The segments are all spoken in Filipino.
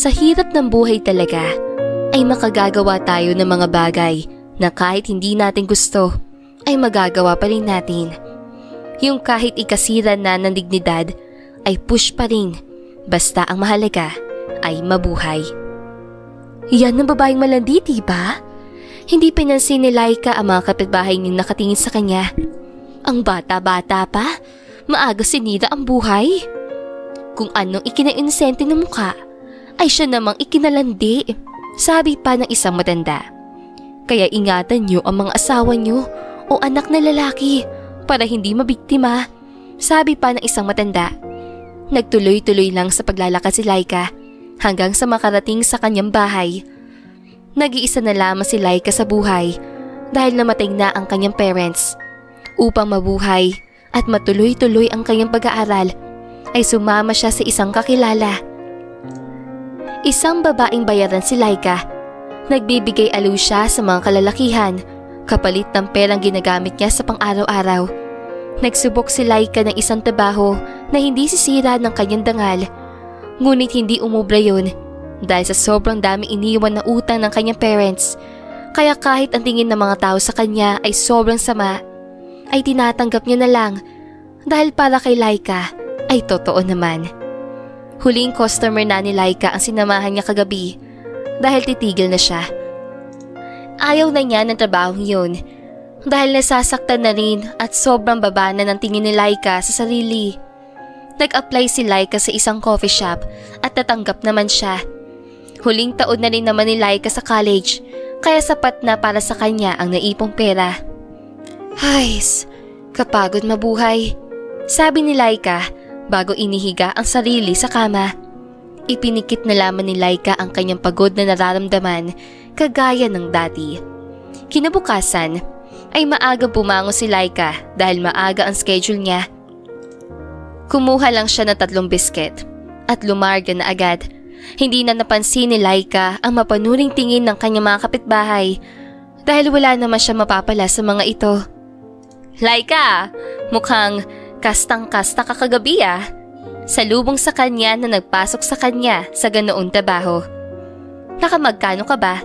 Sa hirap ng buhay talaga, ay makagagawa tayo ng mga bagay na kahit hindi natin gusto, ay magagawa pa rin natin. Yung kahit ikasira na ng dignidad, ay push pa rin. Basta ang mahalaga ay mabuhay. Yan ang babaeng malandi, diba? Hindi pinansin ni Laika ang mga kapitbahay niyong nakatingin sa kanya. Ang bata-bata pa, maaga sinira ang buhay. Kung anong ikinainsente ng mukha, ay siya namang ikinalandi. Sabi pa ng isang matanda. Kaya ingatan niyo ang mga asawa niyo o anak na lalaki para hindi mabiktima. Sabi pa ng isang matanda. Nagtuloy-tuloy lang sa paglalakad si Laika hanggang sa makarating sa kanyang bahay. Nag-iisa na lamang si Laika sa buhay dahil namatay na ang kanyang parents. Upang mabuhay at matuloy-tuloy ang kanyang pag-aaral ay sumama siya sa isang kakilala. Isang babaeng bayaran si Laika. Nagbibigay aliw siya sa mga kalalakihan kapalit ng perang ginagamit niya sa pang-araw-araw. Nagsubok si Laika ng isang trabaho na hindi sisira ng kanyang dangal. Ngunit hindi umubra yun dahil sa sobrang dami iniwan na utang ng kanyang parents. Kaya kahit ang tingin ng mga tao sa kanya ay sobrang sama, ay tinatanggap niya na lang dahil para kay Laika ay totoo naman. Huling customer na ni Laika ang sinamahan niya kagabi dahil titigil na siya. Ayaw na niya ng trabaho yun dahil nasasaktan na rin at sobrang baba na ng tingin ni Laika sa sarili. Nag-apply si Laika sa isang coffee shop at natanggap naman siya. Huling taon na rin naman ni Laika sa college kaya sapat na para sa kanya ang naipong pera. Hays, kapagod mabuhay. Sabi ni Laika bago inihiga ang sarili sa kama. Ipinikit na lamang ni Laika ang kanyang pagod na nararamdaman kagaya ng dati. Kinabukasan ay maaga bumango si Laika dahil maaga ang schedule niya. Kumuha lang siya ng tatlong bisket at lumarga na agad. Hindi na napansin ni Laika ang mapanuring tingin ng kanyang mga kapitbahay dahil wala naman siya mapapala sa mga ito. Laika, mukhang kastang-kasta ka kagabi ah. Salubong sa kanya na nagpasok sa kanya sa ganoon trabaho. Nakamagkano ka ba?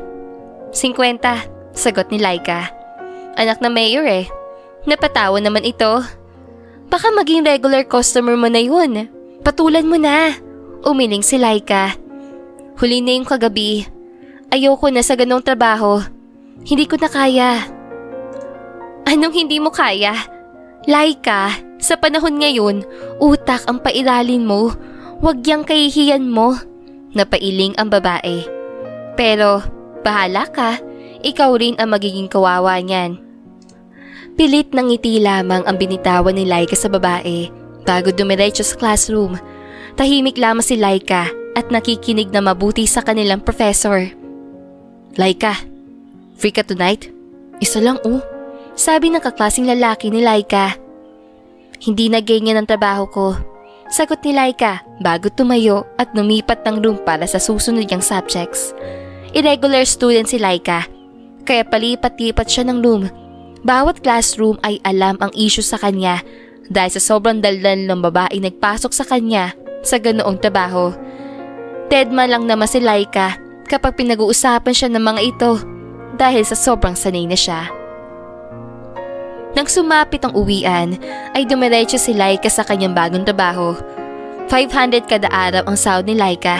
50, sagot ni Laika. Anak na mayor eh. Napatawa naman ito. Baka maging regular customer mo na yun. Patulan mo na. Umiling si Laika. Huli na yung kagabi. Ayoko na sa ganong trabaho. Hindi ko na kaya. Anong hindi mo kaya? Laika, sa panahon ngayon, utak ang pairalin mo. Huwag yang kahihiyan mo. Napailing ang babae. Pero, bahala ka. Ikaw rin ang magiging kawawa niyan. Pilit ng ngiti lamang ang binitawan ni Laika sa babae bago dumiretso sa classroom. Tahimik lamang si Laika at nakikinig na mabuti sa kanilang professor. Laika, free ka tonight? Isa lang oh. Sabi ng kaklasing lalaki ni Laika. Hindi na ganyan ang trabaho ko. Sagot ni Laika bago tumayo at lumipat ng room para sa susunod niyang subjects. Irregular student si Laika, kaya palipat-lipat siya ng room. Bawat classroom ay alam ang issue sa kanya dahil sa sobrang daldan ng babae nagpasok sa kanya sa ganoong trabaho. Tedma lang naman si Laika kapag pinag-uusapan siya ng mga ito dahil sa sobrang sanay na siya. Nang sumapit ang uwian, ay dumiretso si Laika sa kanyang bagong trabaho. 500 kada araw ang sahod ni Laika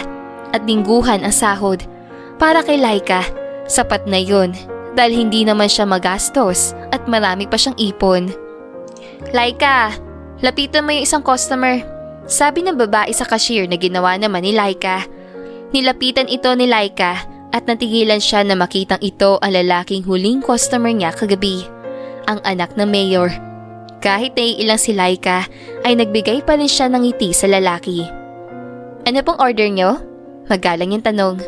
at lingguhan ang sahod. Para kay Laika, sapat na yun dahil hindi naman siya magastos at marami pa siyang ipon. Laika, lapitan mo yung isang customer. Sabi ng babae sa cashier na ginawa naman ni Laika. Nilapitan ito ni Laika at natigilan siya na makitang ito ang lalaking huling customer niya kagabi ang anak ng mayor. Kahit naiilang si Laika, ay nagbigay pa rin siya ng ngiti sa lalaki. Ano pong order nyo? Magalang yung tanong.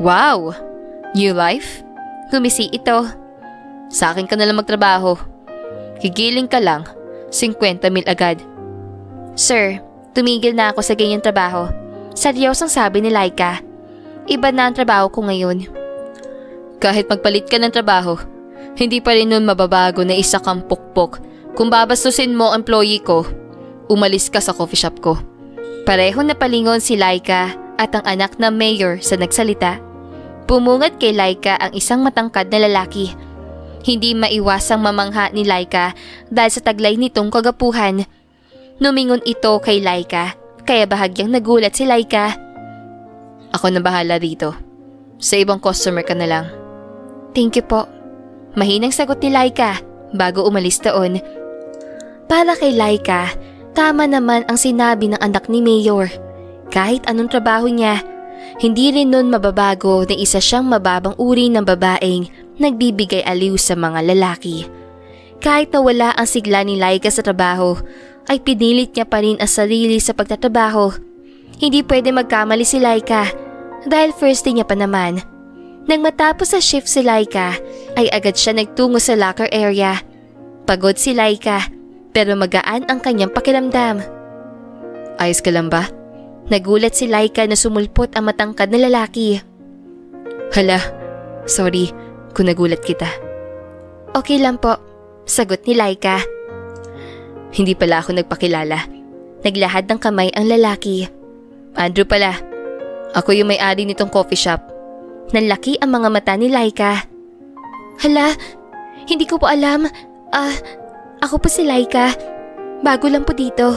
Wow! New life? Gumisi ito. Sa akin ka na lang magtrabaho. Gigiling ka lang. 50 mil agad. Sir, tumigil na ako sa ganyang trabaho. Seryosang sabi ni Laika. Iba na ang trabaho ko ngayon. Kahit magpalit ka ng trabaho, hindi pa rin nun mababago na isa kang pukpok. Kung babastusin mo employee ko, umalis ka sa coffee shop ko. Pareho na palingon si Laika at ang anak na mayor sa nagsalita. Pumungad kay Laika ang isang matangkad na lalaki. Hindi maiwasang mamangha ni Laika dahil sa taglay nitong kagapuhan. Numingon ito kay Laika kaya bahagyang nagulat si Laika. Ako na bahala dito. Sa ibang customer ka na lang. Thank you po. Mahinang sagot ni Laika bago umalis doon. Para kay Laika, tama naman ang sinabi ng anak ni Mayor. Kahit anong trabaho niya, hindi rin nun mababago na isa siyang mababang uri ng babaeng nagbibigay aliw sa mga lalaki. Kahit nawala ang sigla ni Laika sa trabaho, ay pinilit niya pa rin ang sarili sa pagtatrabaho. Hindi pwede magkamali si Laika dahil first day niya pa naman. Nang matapos sa shift si Laika, ay agad siya nagtungo sa locker area. Pagod si Laika, pero magaan ang kanyang pakiramdam. Ayos ka lang ba? Nagulat si Laika na sumulpot ang matangkad na lalaki. Hala, sorry kung nagulat kita. Okay lang po, sagot ni Laika. Hindi pala ako nagpakilala. Naglahad ng kamay ang lalaki. Andrew pala. Ako yung may-ari nitong coffee shop. Nanlaki ang mga mata ni Laika. Hala, hindi ko po alam. Ah, ako po si Laika. Bago lang po dito.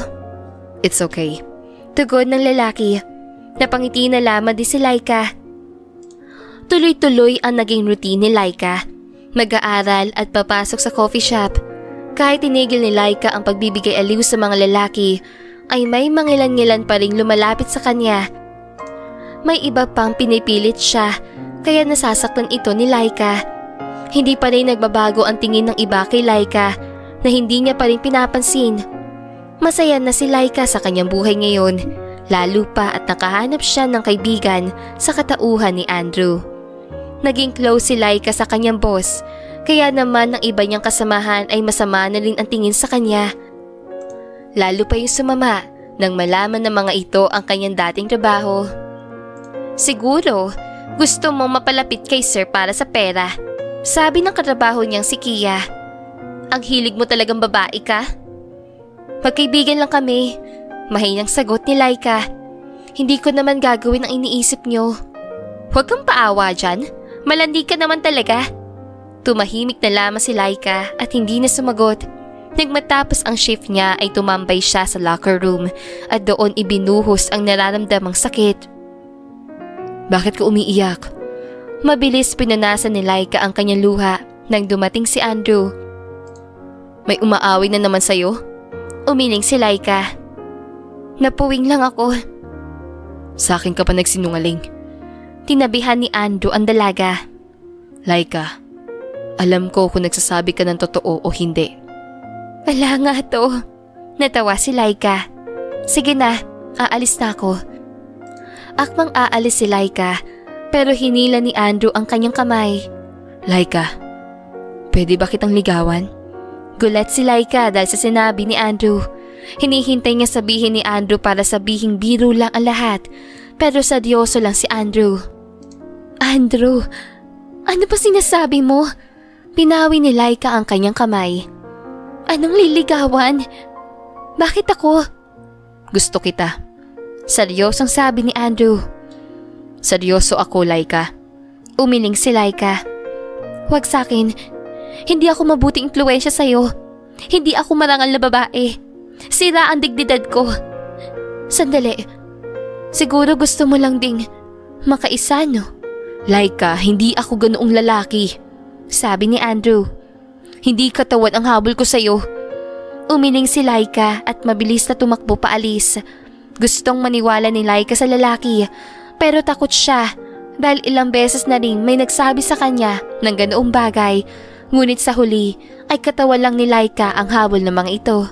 It's okay. Tugon ng lalaki. Napangiti na lamang din si Laika. Tuloy-tuloy ang naging routine ni Laika. Mag-aaral at papasok sa coffee shop. Kahit tinigil ni Laika ang pagbibigay aliw sa mga lalaki, ay may mangilan-ngilan pa ring lumalapit sa kanya. May iba pang pinipilit siya, kaya nasasaktan ito ni Laika. Hindi pa rin nagbabago ang tingin ng iba kay Laika na hindi niya pa rin pinapansin. Masaya na si Laika sa kanyang buhay ngayon, lalo pa at nakahanap siya ng kaibigan sa katauhan ni Andrew. Naging close si Laika sa kanyang boss, kaya naman ang iba niyang kasamahan ay masama na rin ang tingin sa kanya. Lalo pa yung sumama nang malaman ng mga ito ang kanyang dating trabaho. Siguro, gusto mong mapalapit kay sir para sa pera. Sabi ng katrabaho niyang si Kia. Ang hilig mo talagang babae ka? Magkaibigan lang kami. Mahinang sagot ni Laika. Hindi ko naman gagawin ang iniisip niyo. Huwag kang paawa dyan. Malandi ka naman talaga. Tumahimik na lamang si Laika at hindi na sumagot. Nagmatapos ang shift niya ay tumambay siya sa locker room at doon ibinuhos ang nararamdamang sakit. Bakit ka umiiyak? Mabilis pinanasan ni Laika ang kanyang luha nang dumating si Andrew. May umaaway na naman sa'yo? Umiling si Laika. Napuwing lang ako. Sa akin ka pa nagsinungaling. Tinabihan ni Andrew ang dalaga. Laika, alam ko kung nagsasabi ka ng totoo o hindi. Wala nga to. Natawa si Laika. Sige na, aalis na ako. Akmang aalis si Laika pero hinila ni Andrew ang kanyang kamay. Laika, pwede ba kitang ligawan? Gulat si Laika dahil sa sinabi ni Andrew. Hinihintay niya sabihin ni Andrew para sabihing biro lang ang lahat pero sadyoso lang si Andrew. Andrew, ano pa sinasabi mo? Pinawi ni Laika ang kanyang kamay. Anong liligawan? Bakit ako? Gusto kita. Seryosong sabi ni Andrew. Seryoso ako, Laika. Umiling si Laika. Huwag sa akin. Hindi ako mabuting impluensya sa'yo. Hindi ako marangal na babae. Sira ang dignidad ko. Sandali. Siguro gusto mo lang ding makaisa, no? Laika, hindi ako ganoong lalaki. Sabi ni Andrew. Hindi katawan ang habol ko sa'yo. Umiling si Laika at mabilis na tumakbo paalis. Gustong maniwala ni Laika sa lalaki pero takot siya dahil ilang beses na rin may nagsabi sa kanya ng ganoong bagay ngunit sa huli ay katawan lang ni Laika ang habol ng mga ito.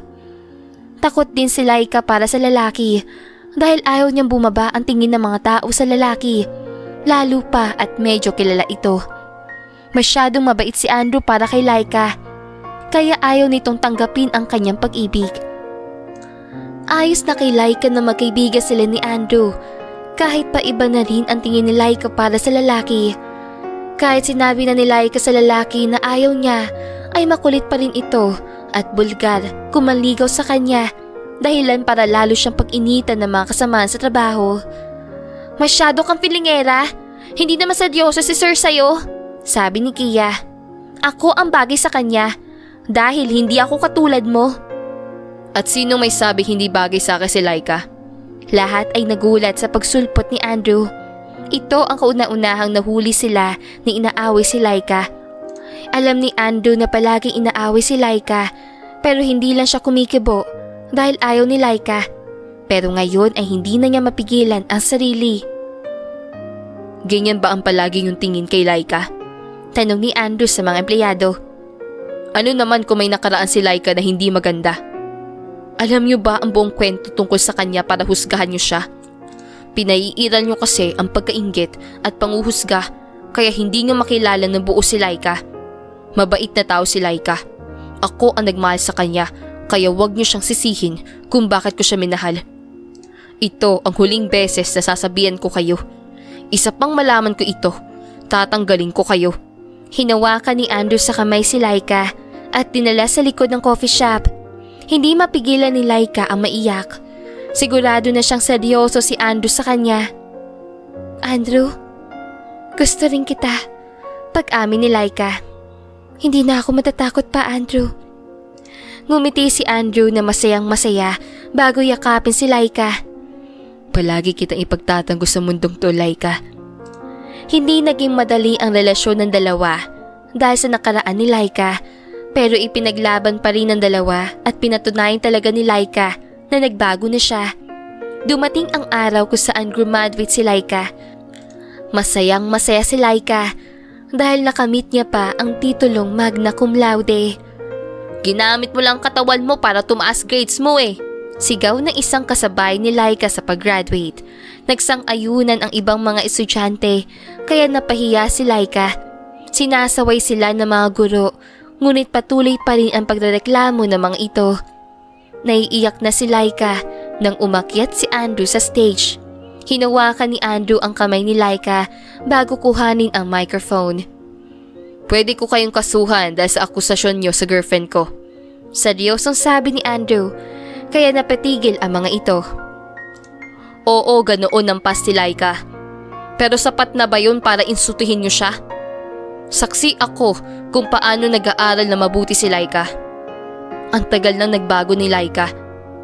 Takot din si Laika para sa lalaki dahil ayaw niyang bumaba ang tingin ng mga tao sa lalaki lalo pa at medyo kilala ito. Masyadong mabait si Andrew para kay Laika, kaya ayaw nitong tanggapin ang kanyang pag-ibig. Ayos na kay Laika na magkaibigan sila ni Andrew, kahit pa iba na rin ang tingin ni Laika para sa lalaki. Kahit sinabi na ni Laika sa lalaki na ayaw niya, ay makulit pa rin ito at bulgar kumanligaw sa kanya dahilan para lalo siyang pag-initan ng mga kasamaan sa trabaho. Masyado kang pilingera. Hindi naman seryoso si Sir sa'yo. Sabi ni Kia. Ako ang bagay sa kanya. Dahil hindi ako katulad mo. At sino may sabi hindi bagay sa akin si Laika? Lahat ay nagulat sa pagsulpot ni Andrew. Ito ang kauna-unahang nahuli sila ni inaaway si Laika. Alam ni Andrew na palaging inaaway si Laika pero hindi lang siya kumikibo dahil ayaw ni Laika. Pero ngayon ay hindi na niya mapigilan ang sarili. Ganyan ba ang palagi yung tingin kay Laika? Tanong ni Andrew sa mga empleyado. Ano naman kung may nakaraan si Laika na hindi maganda? Alam niyo ba ang buong kwento tungkol sa kanya para husgahan niyo siya? Pinaiiral niyo kasi ang pagkaingit at panguhusga kaya hindi niyo makilala ng buo si Laika. Mabait na tao si Laika. Ako ang nagmahal sa kanya kaya wag niyo siyang sisihin kung bakit ko siya minahal. Ito ang huling beses na sasabihan ko kayo. Isa pang malaman ko ito, tatanggalin ko kayo. Hinawakan ni Andrew sa kamay si Laika at dinala sa likod ng coffee shop. Hindi mapigilan ni Laika ang maiyak. Sigurado na siyang seryoso si Andrew sa kanya. Andrew, gusto rin kita. Pag-amin ni Laika. Hindi na ako matatakot pa, Andrew. Ngumiti si Andrew na masayang masaya bago yakapin si Laika. Palagi kitang ipagtatanggol sa mundong to, Laika. Hindi naging madali ang relasyon ng dalawa dahil sa nakaraan ni Laika pero ipinaglaban pa rin ng dalawa at pinatunayan talaga ni Laika na nagbago na siya. Dumating ang araw kung saan graduate si Laika. Masayang masaya si Laika dahil nakamit niya pa ang titulong magna cum laude. Ginamit mo lang katawan mo para tumaas grades mo eh. Sigaw ng isang kasabay ni Laika sa pag-graduate. Nagsang-ayunan ang ibang mga estudyante kaya napahiya si Laika. Sinasaway sila ng mga guro ngunit patuloy pa rin ang pagrereklamo ng mga ito. Naiiyak na si Laika nang umakyat si Andrew sa stage. Hinawakan ni Andrew ang kamay ni Laika bago kuhanin ang microphone. Pwede ko kayong kasuhan dahil sa akusasyon niyo sa girlfriend ko. Seryosong sabi ni Andrew kaya napatigil ang mga ito. Oo, ganoon ang pasti Laika. Pero sapat na ba yun para insultuhin niyo siya? Saksi ako kung paano nag-aaral na mabuti si Laika. Ang tagal nang nagbago ni Laika,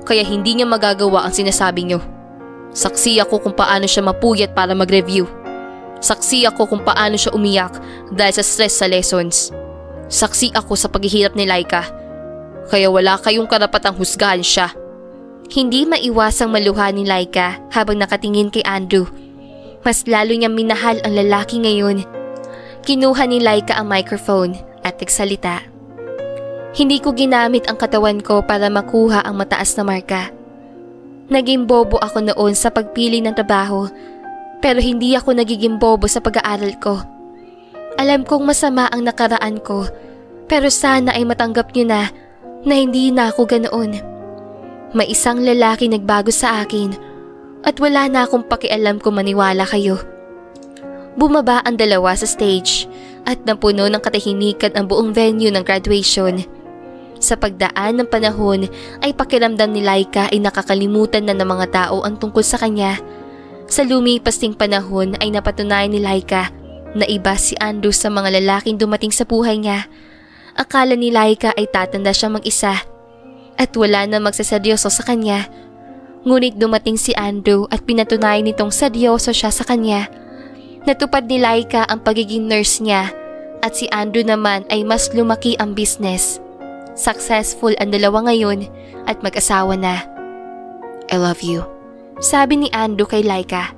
kaya hindi niya magagawa ang sinasabi niyo. Saksi ako kung paano siya mapuyat para mag-review. Saksi ako kung paano siya umiyak dahil sa stress sa lessons. Saksi ako sa paghihirap ni Laika. Kaya wala kayong karapatang husgahan siya. Hindi maiwasang maluha ni Laika habang nakatingin kay Andrew. Mas lalo niyang minahal ang lalaki ngayon. Kinuha ni Laika ang microphone at nagsalita. Hindi ko ginamit ang katawan ko para makuha ang mataas na marka. Naging bobo ako noon sa pagpili ng trabaho pero hindi ako nagiging bobo sa pag-aaral ko. Alam kong masama ang nakaraan ko pero sana ay matanggap niyo na na hindi na ako ganoon. May isang lalaki nagbago sa akin at wala na akong pakialam kung maniwala kayo. Bumaba ang dalawa sa stage at napuno ng katahimikan ang buong venue ng graduation. Sa pagdaan ng panahon ay pakiramdam ni Laika ay nakakalimutan na ng mga tao ang tungkol sa kanya. Sa lumipas ting panahon ay napatunayan ni Laika na iba si Andrew sa mga lalaking dumating sa buhay niya. Akala ni Laika ay tatanda siya mag-isa at wala na magsaseryoso sa kanya. Ngunit dumating si Andrew at pinatunayan nitong seryoso siya sa kanya. Natupad ni Laika ang pagiging nurse niya at si Andrew naman ay mas lumaki ang business. Successful ang dalawa ngayon at mag-asawa na. I love you. Sabi ni Andrew kay Laika.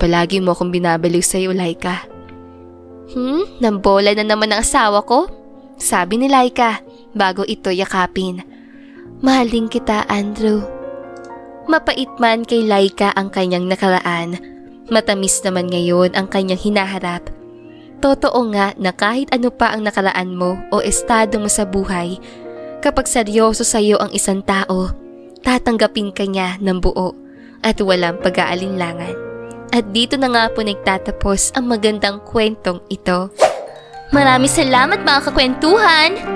Palagi mo akong binabaliw sa'yo, Laika. Hmm? Nambola na naman ang asawa ko? Sabi ni Laika bago ito yakapin. Mahaling kita, Andrew. Mapait man kay Laika ang kanyang nakaraan. Matamis naman ngayon ang kanyang hinaharap. Totoo nga na kahit ano pa ang nakaraan mo o estado mo sa buhay, kapag seryoso sa iyo ang isang tao, tatanggapin ka niya ng buo at walang pag-aalinlangan. At dito na nga po nagtatapos ang magandang kwentong ito. Maraming salamat mga kakwentuhan!